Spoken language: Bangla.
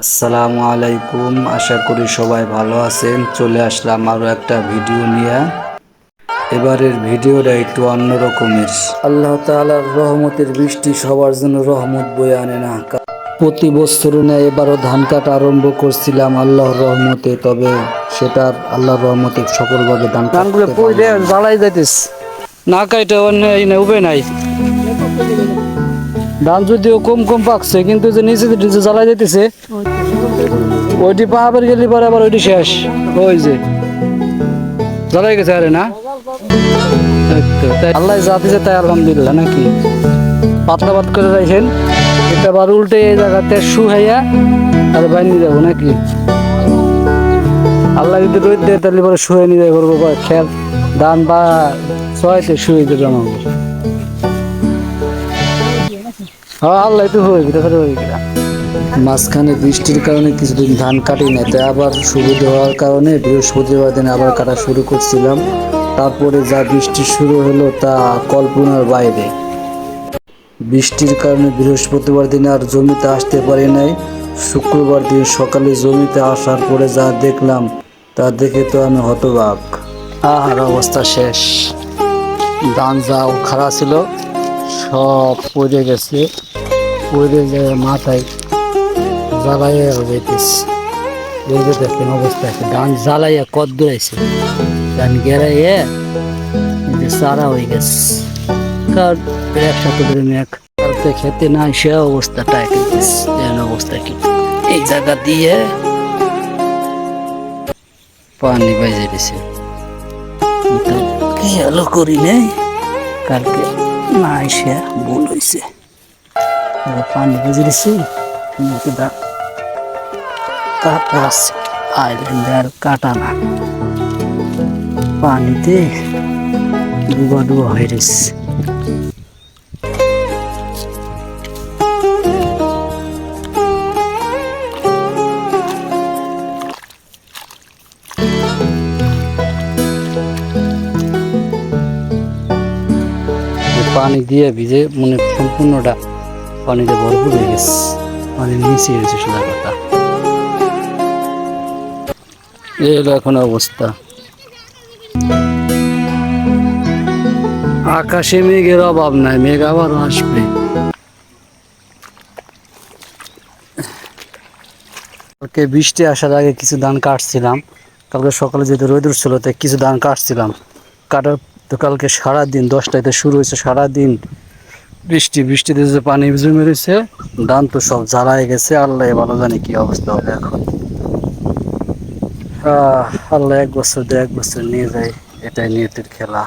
আসসালামু আলাইকুম। আশা করি সবাই ভালো আছেন। চলে আসলাম আরও একটা ভিডিও নিয়ে। এবারের ভিডিওটা একটু অন্য রকমের আল্লাহ তাআলার রহমতের বৃষ্টি সবার জন্য রহমত বয়ে আনে না। প্রতি বছর না এবারও ধান কাটা আরম্ভ করছিলাম আল্লাহর রহমতে তবে সেটা আল্লাহর রহমতে সফলভাবে ধান ধানগুলো। জ্বালাই যাইতেস না কাইটা অন্য উবে নাই। ধান যদিও কম কম পাকছে, কিন্তু যে নিচে যে জ্বালাই যাইতেছে ওইটি পাহাড়ের গেলে পরে আবার ওইটি শেষ। ওই যে। জ্বালাই গেছে আরে না? আল্লাহ দিছে তাই আলহামদুলিল্লাহ, নাকি? পাতলা পাত করে রাখেন এটা আবার উল্টে এই জায়গাতে শুহাইয়া আর বাইনি যাব, নাকি? আল্লাহ যদি রোদ দেয় তাহলে পরে শুয়ে নিয়ে করব খেল ধান বা ছয়তে শুয়ে। হ্যাঁ আল্লাহ তো হয়ে গেছে হয়ে গেছে মাঝখানে বৃষ্টির কারণে কিছুদিন ধান কাটি না তাই আবার সুবিধা হওয়ার কারণে বৃহস্পতিবার দিন আবার কাটা শুরু করছিলাম। তারপরে যা বৃষ্টি শুরু হলো তা কল্পনার বাইরে। বৃষ্টির কারণে বৃহস্পতিবার দিন আর জমিতে আসতে পারি নাই। শুক্রবার দিন সকালে জমিতে আসার পরে যা দেখলাম তা দেখে তো আমি হতবাক। আর অবস্থা শেষ। ধান যাও খারাপ ছিল সব পড়ে গেছে। পড়ে যায় মাথায় জ্বালাইয়া যাইতেছে। এই দেখেন অবস্থা আছে ধান জ্বালাইয়া কত দূরাইছে ধান গেরাইয়ে যে সারা হয়ে গেছে। কার একসাথে ধরে মেঘ কালকে খেতে না সে অবস্থা টাইট এমন অবস্থা কি। এই জায়গা দিয়ে পানি বাজে দিছে। কিন্তু খেয়ালও করি নাই? কালকে না এসে ভুল হয়েছে পানি বুঝে দিছি কিন্তু কাটা আছে। আইল্যান্ডে আর কাটা না পানিতে ডুবা ডুবা হয়ে এই পানি দিয়ে ভিজে মানে সম্পূর্ণটা পানিতে ভরপুর হয়ে গেছে পানি নিচে গেছে সোজা কথা এখন অবস্থা। আকাশে মেঘের অভাব নাই, মেঘ আবার আসবে। কালকে বৃষ্টি আসার আগে কিছু ধান কাটছিলাম। কালকে সকালে যেহেতু রোদ ছিল, তাই কিছু ধান কাটছিলাম। কাটার তো কালকে সারাদিন দশটাতে শুরু হয়েছে সারাদিন। বৃষ্টি, বৃষ্টিতে যে পানি জমে রয়েছে, ধান তো সব জ্বালায় গেছে। আল্লাহ ভালো জানি কি অবস্থা হবে এখন। আল্লাহ এক বছর দু এক বছর নিয়ে যায়, এটাই নিয়তির খেলা।